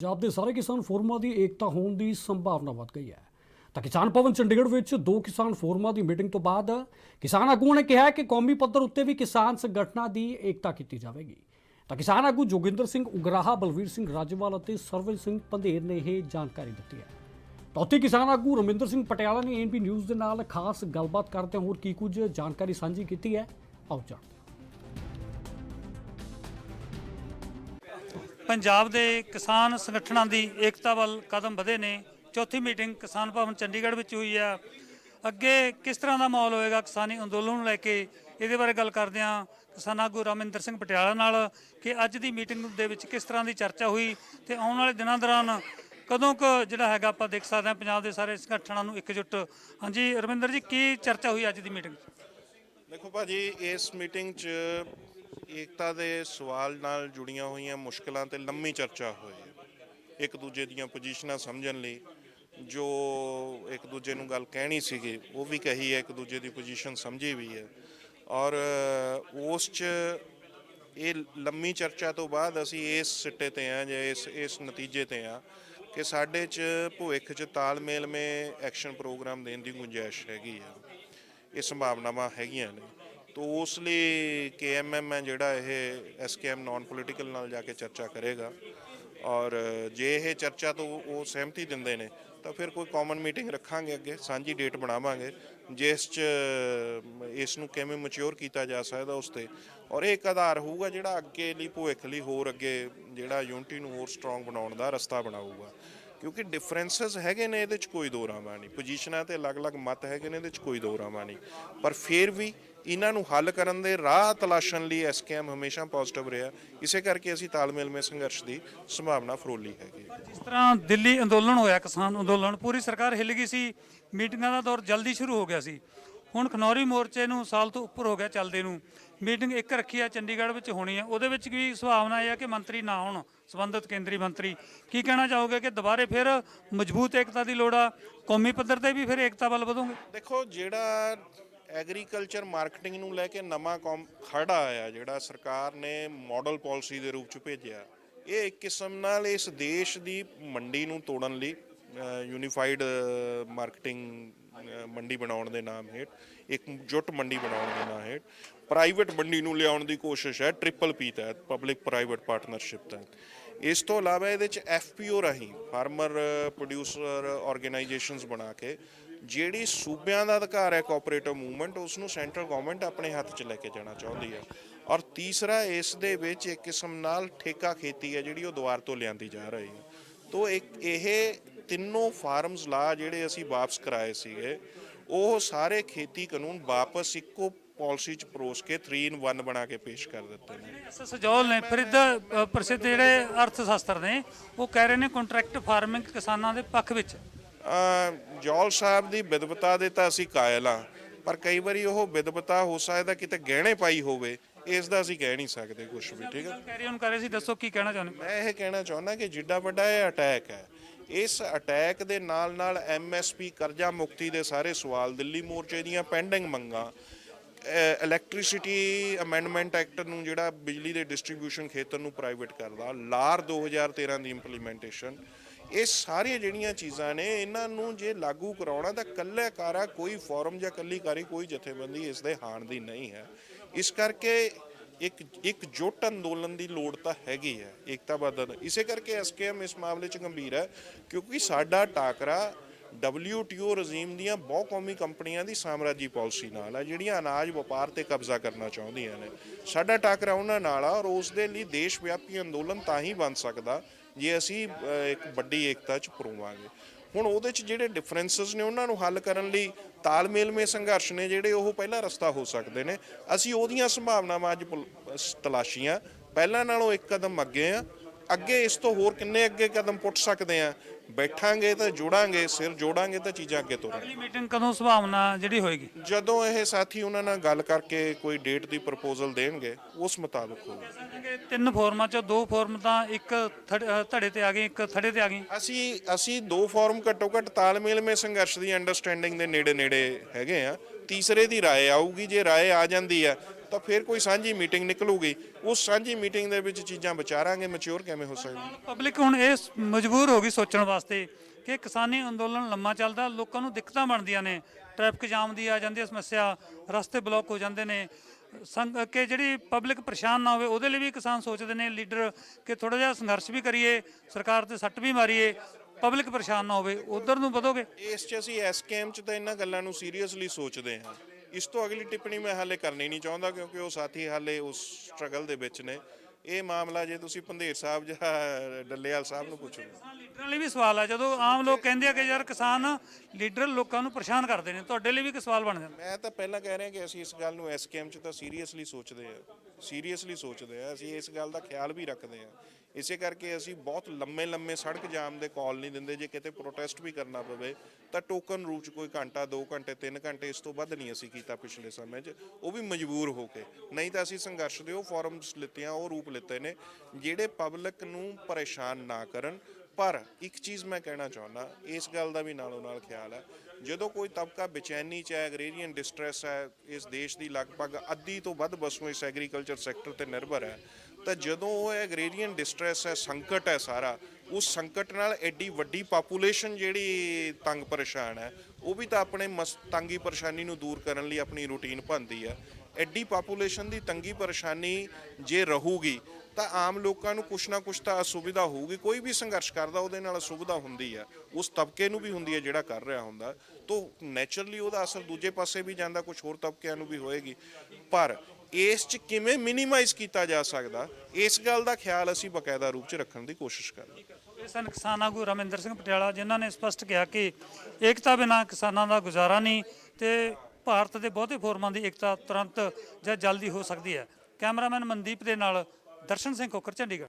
ਪੰਜਾਬ ਦੇ ਸਾਰੇ ਕਿਸਾਨ ਫੋਰਮਾਂ ਦੀ ਏਕਤਾ ਹੋਣ ਦੀ ਸੰਭਾਵਨਾ ਵੱਧ ਗਈ ਹੈ। ਤਾਂ ਕਿਸਾਨ ਭਵਨ ਚੰਡੀਗੜ੍ਹ ਵਿੱਚ ਦੋ ਕਿਸਾਨ ਫੋਰਮਾਂ ਦੀ ਮੀਟਿੰਗ ਤੋਂ ਬਾਅਦ ਕਿਸਾਨ ਆਗੂਆਂ ਨੇ ਕਿਹਾ ਕਿ ਕੌਮੀ ਪੱਧਰ ਉੱਤੇ ਵੀ ਕਿਸਾਨ ਸੰਗਠਨਾਂ ਦੀ ਏਕਤਾ ਕੀਤੀ ਜਾਵੇਗੀ। ਤਾਂ ਕਿਸਾਨ ਆਗੂ ਜੋਗਿੰਦਰ ਸਿੰਘ ਉਗਰਾਹਾ, ਬਲਵੀਰ ਸਿੰਘ ਰਾਜੇਵਾਲ ਅਤੇ ਸਰਵਲ ਸਿੰਘ ਪੰਧੇਰ ਨੇ ਇਹ ਜਾਣਕਾਰੀ ਦਿੱਤੀ ਹੈ। ਤਾਂ ਉੱਥੇ ਕਿਸਾਨ ਆਗੂ ਰਮਿੰਦਰ ਸਿੰਘ ਪਟਿਆਲਾ ਨੇ ਐਨਪੀ ਨਿਊਜ਼ ਦੇ ਨਾਲ ਖਾਸ ਗੱਲਬਾਤ ਕਰਦੇ ਹੋਰ ਕੀ ਕੁਝ ਜਾਣਕਾਰੀ ਸਾਂਝੀ ਕੀਤੀ ਹੈ। ਆਓ ਜਾਣਦੇ ਪੰਜਾਬ ਦੇ ਕਿਸਾਨ ਸੰਗਠਨਾਂ ਦੀ ਏਕਤਾ ਵੱਲ ਕਦਮ ਵਧੇ ਨੇ। ਚੌਥੀ ਮੀਟਿੰਗ ਕਿਸਾਨ ਭਵਨ ਚੰਡੀਗੜ੍ਹ ਵਿੱਚ ਹੋਈ ਆ ਅੱਗੇ ਕਿਸ ਤਰ੍ਹਾਂ ਦਾ ਮਾਹੌਲ ਹੋਏਗਾ ਕਿਸਾਨੀ ਅੰਦੋਲਨ ਨੂੰ ਲੈ ਕੇ? ਇਹਦੇ ਬਾਰੇ ਗੱਲ ਕਰਦੇ ਹਾਂ ਕਿਸਾਨ ਆਗੂ ਰਾਮਿੰਦਰ ਸਿੰਘ ਪਟਿਆਲਾ ਨਾਲ ਕਿ ਅੱਜ ਦੀ ਮੀਟਿੰਗ ਦੇ ਵਿੱਚ ਕਿਸ ਤਰ੍ਹਾਂ ਦੀ ਚਰਚਾ ਹੋਈ ਤੇ ਆਉਣ ਵਾਲੇ ਦਿਨਾਂ ਦੌਰਾਨ ਕਦੋਂ ਕੁ ਜਿਹੜਾ ਹੈਗਾ ਆਪਾਂ ਦੇਖ ਸਕਦੇ ਹਾਂ ਪੰਜਾਬ ਦੇ ਸਾਰੇ ਸੰਗਠਨਾਂ ਨੂੰ ਇਕਜੁੱਟ। ਹਾਂਜੀ, ਰਵਿੰਦਰ ਜੀ, ਕੀ ਚਰਚਾ ਹੋਈ ਅੱਜ ਦੀ ਮੀਟਿੰਗ 'ਚ? ਦੇਖੋ ਭਾਜੀ, ਇਸ ਮੀਟਿੰਗ 'ਚ ਏਕਤਾ ਦੇ ਸਵਾਲ ਨਾਲ ਜੁੜੀਆਂ ਹੋਈਆਂ ਮੁਸ਼ਕਲਾਂ ਤੇ ਲੰਮੀ ਚਰਚਾ ਹੋਈ ਇੱਕ ਦੂਜੇ ਦੀਆਂ ਪੋਜੀਸ਼ਨਾਂ ਸਮਝਣ ਲਈ ਜੋ ਇੱਕ ਦੂਜੇ ਨੂੰ ਗੱਲ ਕਹਿਣੀ ਸੀਗੀ, ਉਹ ਵੀ ਕਹੀ ਹੈ, ਇੱਕ ਦੂਜੇ ਦੀ ਪੋਜੀਸ਼ਨ ਸਮਝੀ ਵੀ ਹੈ। ਔਰ ਉਸ 'ਚ ਇਹ ਲੰਮੀ ਚਰਚਾ ਤੋਂ ਬਾਅਦ ਅਸੀਂ ਇਸ ਸਿੱਟੇ ਤੇ ਆ ਜਾਂ ਇਸ ਇਸ ਨਤੀਜੇ ਤੇ ਆ ਕਿ ਸਾਡੇ 'ਚ ਭਵਿੱਖ 'ਚ ਤਾਲਮੇਲ ਮੇ ਐਕਸ਼ਨ ਪ੍ਰੋਗਰਾਮ ਦੇਣ ਦੀ ਗੁੰਜਾਇਸ਼ ਹੈਗੀ ਆ। ਇਹ ਸੰਭਾਵਨਾਵਾਂ ਹੈਗੀਆਂ ਨੇ। ਤੋ ਉਸ ਲਈ ਕੇਐਮਐਮ ਹੈ ਜਿਹੜਾ ਇਹ ਐਸਕੇਐਮ ਨਾਨ ਪੋਲੀਟੀਕਲ ਨਾਲ ਜਾ ਕੇ ਚਰਚਾ ਕਰੇਗਾ। ਔਰ ਜੇ ਇਹ ਚਰਚਾ ਤੋਂ ਉਹ ਸਹਿਮਤੀ ਦਿੰਦੇ ਨੇ, ਤਾਂ ਫਿਰ ਕੋਈ ਕਾਮਨ ਮੀਟਿੰਗ ਰੱਖਾਂਗੇ ਅੱਗੇ, ਸਾਂਝੀ ਡੇਟ ਬਣਾਵਾਂਗੇ। ਜਿਸ 'ਚ ਇਸ ਨੂੰ ਕਿਵੇਂ ਮੈਚੁਰ ਕੀਤਾ ਜਾ ਸਕਦਾ ਉਸ ਤੇ। ਔਰ ਇਹ ਇੱਕ ਆਧਾਰ ਹੋਊਗਾ ਜਿਹੜਾ ਅੱਗੇ ਲਈ, ਭਵਿੱਖ ਲਈ ਹੋਰ ਅੱਗੇ ਜਿਹੜਾ ਯੂਨਿਟੀ ਨੂੰ ਹੋਰ ਸਟਰੋਂਗ ਬਣਾਉਣ ਦਾ ਰਸਤਾ ਬਣਾਊਗਾ। ਕਿਉਂਕਿ ਡਿਫਰੈਂਸਸ ਹੈਗੇ ਨੇ ਇਹਦੇ ਚ ਕੋਈ ਦੋ ਰਾਵਾਂ ਨਹੀਂ। ਪੋਜੀਸ਼ਨਾਂ ਤੇ ਅਲੱਗ-ਅਲੱਗ ਮਤ ਹੈਗੇ ਨੇ, ਇਹਦੇ ਚ ਕੋਈ ਦੋ ਰਾਮਾ ਨਹੀਂ। ਪਰ ਫਿਰ ਵੀ ਇਹਨਾਂ ਨੂੰ ਹੱਲ ਕਰਨ ਦੇ ਰਾਹ ਤਲਾਸ਼ਣ ਲਈ ਐਸਕੇਐਮ ਹਮੇਸ਼ਾ ਪੋਜ਼ਿਟਿਵ ਰਿਹਾ। ਇਸੇ ਕਰਕੇ ਅਸੀਂ ਤਾਲਮੇਲ ਮੇ ਸੰਘਰਸ਼ ਦੀ ਸੰਭਾਵਨਾ ਫਰੋਲੀ ਹੈਗੀ। ਜਿਸ ਤਰ੍ਹਾਂ ਦਿੱਲੀ ਅੰਦੋਲਨ ਹੋਇਆ ਕਿਸਾਨ ਅੰਦੋਲਨ ਪੂਰੀ ਸਰਕਾਰ ਹਿੱਲ ਗਈ ਸੀ ਮੀਟਿੰਗਾਂ ਦਾ ਦੌਰ ਜਲਦੀ ਸ਼ੁਰੂ ਹੋ ਗਿਆ ਸੀ। ਹੁਣ ਖਨੌਰੀ ਮੋਰਚੇ ਨੂੰ ਸਾਲ ਤੋਂ ਉੱਪਰ ਹੋ ਗਿਆ ਚੱਲਦੇ ਨੂੰ। ਮੀਟਿੰਗ ਇੱਕ ਰੱਖੀ ਆ ਚੰਡੀਗੜ੍ਹ ਵਿੱਚ ਹੋਣੀ ਹੈ ਉਹਦੇ ਵਿੱਚ ਵੀ ਸੁਭਾਵਨਾ ਇਹ ਹੈ ਕਿ ਮੰਤਰੀ ਨਾ ਹੋਣ ਸੰਬੰਧਿਤ ਕੇਂਦਰੀ ਮੰਤਰੀ। ਕੀ ਕਹਿਣਾ ਚਾਹੋਗੇ ਕਿ ਦੁਬਾਰੇ ਫਿਰ ਮਜ਼ਬੂਤ ਏਕਤਾ ਦੀ ਲੋੜ ਆ? ਕੌਮੀ ਪੱਧਰ ਤੇ ਵੀ ਫਿਰ ਏਕਤਾ ਵੱਲ ਵਧੋਗੇ? ਦੇਖੋ ਜਿਹੜਾ ਐਗਰੀਕਲਚਰ ਮਾਰਕੀਟਿੰਗ ਨੂੰ ਲੈ ਕੇ ਨਵਾਂ ਕੌਮ ਖੜਾ ਆਇਆ, ਜਿਹੜਾ ਸਰਕਾਰ ਨੇ ਮਾਡਲ ਪਾਲਿਸੀ ਦੇ ਰੂਪ ਚ ਭੇਜਿਆ। ਇਹ ਇੱਕ ਕਿਸਮ ਨਾਲ ਇਸ ਦੇਸ਼ ਦੀ ਮੰਡੀ ਨੂੰ ਤੋੜਨ ਲਈ ਯੂਨੀਫਾਈਡ ਮਾਰਕੀਟਿੰਗ ਮੰਡੀ ਬਣਾਉਣ ਦੇ ਨਾਮ ਹੇਠ, ਇੱਕ ਜੁੱਟ ਮੰਡੀ ਬਣਾਉਣ ਦੇ ਨਾਮ ਹੇਠ ਪ੍ਰਾਈਵੇਟ ਮੰਡੀ ਨੂੰ ਲਿਆਉਣ ਦੀ ਕੋਸ਼ਿਸ਼ ਹੈ ਟ੍ਰਿਪਲ ਪੀ ਤਹਿਤ ਪਬਲਿਕ ਪ੍ਰਾਈਵੇਟ ਪਾਰਟਨਰਸ਼ਿਪ ਤਹਿਤ। ਇਸ ਤੋਂ ਇਲਾਵਾ ਇਹਦੇ ਚ ਐਫਪੀਓ ਰਾਹੀਂ ਫਾਰਮਰ ਪ੍ਰੋਡਿਊਸਰ ਆਰਗੇਨਾਈਜੇਸ਼ਨਸ ਬਣਾ ਕੇ ਜਿਹੜੀ ਸੂਬਿਆਂ ਦਾ ਅਧਿਕਾਰ ਹੈ ਕੋਆਪਰੇਟਿਵ ਮੂਵਮੈਂਟ ਉਸ ਨੂੰ ਸੈਂਟਰਲ ਗਵਰਨਮੈਂਟ ਆਪਣੇ ਹੱਥ 'ਚ ਲੈ ਕੇ ਜਾਣਾ ਚਾਹੁੰਦੀ ਹੈ। ਔਰ ਤੀਸਰਾ, ਇਸ ਦੇ ਵਿੱਚ ਇੱਕ ਕਿਸਮ ਨਾਲ ਠੇਕਾ ਖੇਤੀ ਹੈ ਜਿਹੜੀ ਉਹ ਦੁਆਰ ਤੋਂ ਲਿਆਂਦੀ ਜਾ ਰਹੀ ਹੈ। ਤੋ ਇੱਕ, ਇਹ ਤਿੰਨੋਂ ਫਾਰਮਸ ਲਾ ਜਿਹੜੇ ਅਸੀਂ ਵਾਪਸ ਕਰਾਏ ਸੀਗੇ, ਉਹ ਸਾਰੇ ਖੇਤੀ ਕਾਨੂੰਨ ਵਾਪਸ ਇੱਕੋ ਪਾਲਿਸੀ 'ਚ ਪਰੋਸ ਕੇ 3 ਇਨ 1 ਬਣਾ ਕੇ ਪੇਸ਼ ਕਰ ਦਿੱਤੇ ਨੇ। ਐਸ ਸਜੋਲ ਨੇ, ਫਿਰ ਪ੍ਰਸਿੱਧ ਜਿਹੜੇ ਅਰਥ ਸ਼ਾਸਤਰ ਨੇ, ਉਹ ਕਹਿ ਰਹੇ ਨੇ ਕੰਟਰੈਕਟ ਫਾਰਮਿੰਗ ਕਿਸਾਨਾਂ ਦੇ ਪੱਖ ਵਿੱਚ। ਜੌਲ ਸਾਹਿਬ ਦੀ ਵਿਦਵਤਾ ਦੇ ਤਾਂ ਅਸੀਂ ਕਾਇਲ ਹਾਂ ਪਰ ਕਈ ਵਾਰੀ ਉਹ ਵਿਦਵਤਾ ਹੋ ਸਕਦਾ ਕਿਤੇ ਗਹਿਣੇ ਪਾਈ ਹੋਵੇ ਇਸ ਦਾ ਅਸੀਂ ਕਹਿ ਨਹੀਂ ਸਕਦੇ ਕੁਝ ਵੀ ਠੀਕ ਹੈ? ਕੈਰੀ ਔਨ ਕਰ ਰਹੇ ਸੀ? ਦੱਸੋ ਕੀ ਕਹਿਣਾ ਚਾਹੁੰਦੇ ਮੈਂ ਇਹ ਕਹਿਣਾ ਚਾਹੁੰਦਾ ਕਿ ਜਿੱਡਾ ਵੱਡਾ ਇਹ ਅਟੈਕ ਹੈ ਇਸ ਅਟੈਕ ਦੇ ਨਾਲ ਨਾਲ ਐਮਐਸਪੀ ਕਰਜ਼ਾ ਮੁਕਤੀ ਦੇ ਸਾਰੇ ਸਵਾਲ ਦਿੱਲੀ ਮੋਰਚੇ ਦੀਆਂ ਪੈਂਡਿੰਗ ਮੰਗਾਂ ਇਲੈਕਟ੍ਰਿਸਿਟੀ ਅਮੈਂਡਮੈਂਟ ਐਕਟ ਨੂੰ ਜਿਹੜਾ ਬਿਜਲੀ ਦੇ ਡਿਸਟ੍ਰੀਬਿਊਸ਼ਨ ਖੇਤਰ ਨੂੰ ਪ੍ਰਾਈਵੇਟ ਕਰਦਾ ਲਾਰ 2013 ਦੀ ਇੰਪਲੀਮੈਂਟੇਸ਼ਨ ਇਹ ਸਾਰੀਆਂ ਜਿਹੜੀਆਂ ਚੀਜ਼ਾਂ ਨੇ, ਇਹਨਾਂ ਨੂੰ ਜੇ ਲਾਗੂ ਕਰਾਉਣਾ ਤਾਂ ਕੱਲੇ ਕਾਰਾ ਕੋਈ ਫੋਰਮ ਜਾਂ ਕੱਲੀ ਕਾਰੀ ਕੋਈ ਜਥੇਬੰਦੀ ਇਸ ਦੇ ਹਾਣ ਦੀ ਨਹੀਂ ਹੈ। ਇਸ ਕਰਕੇ ਇੱਕ ਇੱਕ ਜੁੱਟ ਅੰਦੋਲਨ ਦੀ ਲੋੜ ਤਾਂ ਹੈਗੀ ਹੈ, ਏਕਤਾ ਬਦਨ ਇਸੇ ਕਰਕੇ ਐਸਕੇਐਮ ਇਸ ਮਾਮਲੇ 'ਚ ਗੰਭੀਰ ਹੈ, ਕਿਉਂਕਿ ਸਾਡਾ ਟਾਕਰਾ WTO ਰਜੀਮ ਦੀਆਂ ਬਹੁ ਕੌਮੀ ਕੰਪਨੀਆਂ ਦੀ ਸਾਮਰਾਜੀ ਪਾਲਿਸੀ ਨਾਲ ਆ ਜਿਹੜੀਆਂ ਅਨਾਜ ਵਪਾਰ ਤੇ ਕਬਜ਼ਾ ਕਰਨਾ ਚਾਹੁੰਦੀਆਂ ਨੇ। ਸਾਡਾ ਟਾਕਰਾ ਉਹਨਾਂ ਨਾਲ ਆ ਔਰ ਉਸ ਦੇ ਲਈ ਦੇਸ਼ ਵਿਆਪੀ ਅੰਦੋਲਨ ਤਾਂ ਹੀ ਬਣ ਸਕਦਾ ਜੇ ਅਸੀਂ ਇੱਕ ਵੱਡੀ ਏਕਤਾ 'ਚ ਪਰੋਵਾਂਗੇ। ਹੁਣ ਉਹਦੇ 'ਚ ਜਿਹੜੇ ਡਿਫਰੈਂਸਸ ਨੇ, ਉਹਨਾਂ ਨੂੰ ਹੱਲ ਕਰਨ ਲਈ ਤਾਲਮੇਲ ਮੇ ਸੰਘਰਸ਼ ਨੇ ਜਿਹੜੇ ਉਹ ਪਹਿਲਾ ਰਸਤਾ ਹੋ ਸਕਦੇ ਨੇ। ਅਸੀਂ ਉਹਦੀਆਂ ਸੰਭਾਵਨਾਵਾਂ ਅੱਜ ਪੁਲ- ਤਲਾਸ਼ੀਆਂ ਪਹਿਲਾਂ ਨਾਲੋਂ ਇੱਕ ਕਦਮ ਅੱਗੇ ਆ। ਅੱਗੇ ਇਸ ਤੋਂ ਹੋਰ ਕਿੰਨੇ ਅੱਗੇ ਕਦਮ ਪੁੱਟ ਸਕਦੇ ਆ? ਬੈਠਾਂਗੇ ਤਾਂ ਜੁੜਾਂਗੇ ਸਿਰ ਜੋੜਾਂਗੇ ਤਾਂ ਚੀਜ਼ਾਂ ਅੱਗੇ ਤੁਰਨ ਅਗਲੀ ਮੀਟਿੰਗ ਕਦੋਂ ਸੁਭਾਵਨਾ ਜਿਹੜੀ ਹੋਏਗੀ? ਜਦੋਂ ਇਹ ਸਾਥੀ ਉਹਨਾਂ ਨਾਲ ਗੱਲ ਕਰਕੇ ਕੋਈ ਡੇਟ ਦੀ ਪ੍ਰਪੋਜ਼ਲ ਦੇਣਗੇ ਉਸ ਮੁਤਾਬਕ ਹੋਊਗਾ ਤਿੰਨ ਫੋਰਮਾਂ ਚੋਂ ਦੋ ਫੋਰਮ ਤਾਂ ਇੱਕ ਧੜੇ ਤੇ ਆ ਗਏ ਇੱਕ ਥੜੇ ਤੇ ਆ ਗਏ। ਅਸੀਂ ਅਸੀਂ ਦੋ ਫਾਰਮ ਘੱਟੋ ਘੱਟ ਤਾਲਮੇਲ ਮੇ ਸੰਘਰਸ਼ ਦੀ ਅੰਡਰਸਟੈਂਡਿੰਗ ਦੇ ਨੇੜੇ ਨੇੜੇ ਹੈਗੇ ਆ। ਤੀਸਰੇ ਦੀ ਰਾਏ ਆਊਗੀ ਜੇ ਰਾਏ ਆ ਜਾਂਦੀ ਆ ਤਾਂ ਫਿਰ ਕੋਈ ਸਾਂਝੀ ਮੀਟਿੰਗ ਨਿਕਲੂਗੀ। ਉਸ ਸਾਂਝੀ ਮੀਟਿੰਗ ਦੇ ਵਿੱਚ ਚੀਜ਼ਾਂ ਵਿਚਾਰਾਂਗੇ ਮੈਚੁਰ ਕਿਵੇਂ ਹੋ ਸਕਦੀ ਪਬਲਿਕ ਹੁਣ ਇਹ ਮਜਬੂਰ ਹੋ ਗਈ ਸੋਚਣ ਵਾਸਤੇ ਕਿ ਕਿਸਾਨੀ ਅੰਦੋਲਨ ਲੰਮਾ ਚੱਲਦਾ ਲੋਕਾਂ ਨੂੰ ਦਿੱਕਤਾਂ ਬਣਦੀਆਂ ਨੇ। ਟ੍ਰੈਫਿਕ ਜਾਮ ਦੀ ਆ ਜਾਂਦੀ ਹੈ ਸਮੱਸਿਆ ਰਸਤੇ ਬਲੌਕ ਹੋ ਜਾਂਦੇ ਨੇ। ਸੰਗ ਕਿ ਜਿਹੜੀ ਪਬਲਿਕ ਪਰੇਸ਼ਾਨ ਨਾ ਹੋਵੇ ਉਹਦੇ ਲਈ ਵੀ ਕਿਸਾਨ ਸੋਚਦੇ ਨੇ ਲੀਡਰ ਕਿ ਥੋੜਾ ਜਿਹਾ ਸੰਘਰਸ਼ ਵੀ ਕਰੀਏ ਸਰਕਾਰ ਤੇ ਸੱਟ ਵੀ ਮਾਰੀਏ ਪਬਲਿਕ ਪਰੇਸ਼ਾਨ ਨਾ ਹੋਵੇ ਉਧਰ ਨੂੰ ਵਧੋਗੇ? ਇਸ 'ਚ ਅਸੀਂ ਐਸਕੇਐਮ 'ਚ ਤਾਂ ਇਹਨਾਂ ਗੱਲਾਂ ਨੂੰ ਸੀਰੀਅਸਲੀ ਸੋਚਦੇ ਹਾਂ। ਇਸ ਤੋਂ ਅਗਲੀ ਟਿੱਪਣੀ ਮੈਂ ਹਾਲੇ ਕਰਨੀ ਨਹੀਂ ਚਾਹੁੰਦਾ ਕਿਉਂਕਿ ਉਹ ਸਾਥੀ ਹਾਲੇ ਉਸ ਸਟਰਗਲ ਦੇ ਵਿੱਚ ਨੇ। ਇਹ ਮਾਮਲਾ ਜੇ ਤੁਸੀਂ ਪੰਧੇਰ ਸਾਹਿਬ ਜਾਂ ਡੱਲੇਵਾਲ ਸਾਹਿਬ ਨੂੰ ਪੁੱਛੋਗੇ ਲੀਡਰਾਂ ਲਈ ਵੀ ਸਵਾਲ ਆ ਜਦੋਂ ਆਮ ਲੋਕ ਕਹਿੰਦੇ ਆ ਕਿ ਯਾਰ ਕਿਸਾਨ ਲੀਡਰ ਲੋਕਾਂ ਨੂੰ ਪਰੇਸ਼ਾਨ ਕਰਦੇ ਨੇ ਤੁਹਾਡੇ ਲਈ ਵੀ ਇੱਕ ਸਵਾਲ ਬਣ ਜਾਂਦਾ। ਮੈਂ ਤਾਂ ਪਹਿਲਾਂ ਕਹਿ ਰਿਹਾ ਕਿ ਅਸੀਂ ਇਸ ਗੱਲ ਨੂੰ ਐਸਕੇਐਮ 'ਚ ਤਾਂ ਸੀਰੀਅਸਲੀ ਸੋਚਦੇ ਆ ਸੀਰੀਅਸਲੀ ਸੋਚਦੇ ਆ ਅਸੀਂ ਇਸ ਗੱਲ ਦਾ ਖਿਆਲ ਵੀ ਰੱਖਦੇ ਆ। ਇਸੇ ਕਰਕੇ ਅਸੀਂ ਬਹੁਤ ਲੰਮੇ ਲੰਮੇ ਸੜਕ ਜਾਮ ਦੇ ਕਾਲ ਨਹੀਂ ਦਿੰਦੇ ਜੇ ਕਿਤੇ ਪ੍ਰੋਟੈਸਟ ਵੀ ਕਰਨਾ ਪਵੇ ਤਾਂ ਟੋਕਨ ਰੂਪ 'ਚ ਕੋਈ ਘੰਟਾ 2 ਘੰਟੇ 3 ਘੰਟੇ ਇਸ ਤੋਂ ਵੱਧ ਨਹੀਂ ਅਸੀਂ ਕੀਤਾ ਪਿਛਲੇ ਸਮੇਂ 'ਚ ਉਹ ਵੀ ਮਜਬੂਰ ਹੋ ਕੇ। ਨਹੀਂ ਤਾਂ ਅਸੀਂ ਸੰਘਰਸ਼ ਦੇ ਉਹ ਫੋਰਮਸ ਲਿੱਤੀਆਂ ਉਹ ਰੂਪ ਲਿੱਤੇ ਨੇ, ਜਿਹੜੇ ਪਬਲਿਕ ਨੂੰ ਪਰੇਸ਼ਾਨ ਨਾ ਕਰਨ। ਪਰ ਇੱਕ ਚੀਜ਼ ਮੈਂ ਕਹਿਣਾ ਚਾਹੁੰਦਾ, ਇਸ ਗੱਲ ਦਾ ਵੀ ਨਾਲੋਂ ਨਾਲ ਖਿਆਲ ਹੈ। ਜਦੋਂ ਕੋਈ ਤਬਕਾ ਬੇਚੈਨੀ ਚ ਹੈ ਐਗਰੀਰੀਅਨ ਡਿਸਟ੍ਰੈਸ ਹੈ, ਇਸ ਦੇਸ਼ ਦੀ ਲਗਭਗ ਅੱਧੀ ਤੋਂ ਵੱਧ ਵਸੋਂ ਇਸ ਐਗਰੀਕਲਚਰ ਸੈਕਟਰ ਤੇ ਨਿਰਭਰ ਹੈ, ਤਾਂ ਜਦੋਂ ਉਹ ਐਗਰੀਰੀਅਨ ਡਿਸਟ੍ਰੈਸ ਹੈ, ਸੰਕਟ ਹੈ ਸਾਰਾ ਉਸ ਸੰਕਟ ਨਾਲ ਐਡੀ ਵੱਡੀ ਪਾਪੂਲੇਸ਼ਨ ਜਿਹੜੀ ਤੰਗ ਪਰੇਸ਼ਾਨ ਹੈ, ਉਹ ਵੀ ਤਾਂ ਆਪਣੇ ਮਸ- ਤੰਗੀ ਪਰੇਸ਼ਾਨੀ ਨੂੰ ਦੂਰ ਕਰਨ ਲਈ ਆਪਣੀ ਰੂਟੀਨ ਭੰਦੀ ਹੈ। ਐਡੀ ਪਾਪੂਲੇਸ਼ਨ ਦੀ ਤੰਗੀ ਪਰੇਸ਼ਾਨੀ ਜੇ ਰਹੂਗੀ, ਤਾਂ ਆਮ ਲੋਕਾਂ ਨੂੰ ਕੁਛ ਨਾ ਕੁਛ ਤਾਂ ਅਸੁਵਿਧਾ ਹੋਊਗੀ, ਕੋਈ ਵੀ ਸੰਘਰਸ਼ ਕਰਦਾ ਉਹਦੇ ਨਾਲ ਅਸੁਵਿਧਾ ਹੁੰਦੀ ਹੈ। ਉਸ ਤਬਕੇ ਨੂੰ ਵੀ ਹੁੰਦੀ ਹੈ ਜਿਹੜਾ ਕਰ ਰਿਹਾ ਹੁੰਦਾ। ਤੋਂ ਨੇਚਰਲੀ ਉਹਦਾ ਅਸਰ ਦੂਜੇ ਪਾਸੇ ਵੀ ਜਾਂਦਾ ਕੁਝ ਹੋਰ ਤਬਕਿਆਂ ਨੂੰ ਵੀ ਹੋਏਗੀ। ਪਰ ਇਸ ਚ ਕਿਵੇਂ ਮਿਨੀਮਾਈਜ਼ ਕੀਤਾ ਜਾ ਸਕਦਾ, ਇਸ ਗੱਲ ਦਾ ਖਿਆਲ ਅਸੀਂ ਬਕਾਇਦਾ ਰੂਪ ਚ ਰੱਖਣ ਦੀ ਕੋਸ਼ਿਸ਼ ਕਰ ਰਹੇ ਸਨ ਕਿਸਾਨ ਆਗੂ ਰਮਿੰਦਰ ਸਿੰਘ ਪਟਿਆਲਾ, ਜਿਨ੍ਹਾਂ ਨੇ ਸਪਸ਼ਟ ਕਿਹਾ ਕਿ ਏਕਤਾ ਬਿਨਾਂ ਕਿਸਾਨਾਂ ਦਾ ਗੁਜ਼ਾਰਾ ਨਹੀਂ ਤੇ ਭਾਰਤ ਦੇ ਬਹੁਤੇ ਫੋਰਮਾਂ ਦੀ ਏਕਤਾ ਤੁਰੰਤ ਜਾਂ ਜਲਦੀ ਹੋ ਸਕਦੀ ਹੈ। ਕੈਮਰਾਮੈਨ ਮਨਦੀਪ ਦੇ ਨਾਲ ਦਰਸ਼ਨ ਸਿੰਘ ਕੋਕਰ, ਚੰਡੀਗੜ੍ਹ।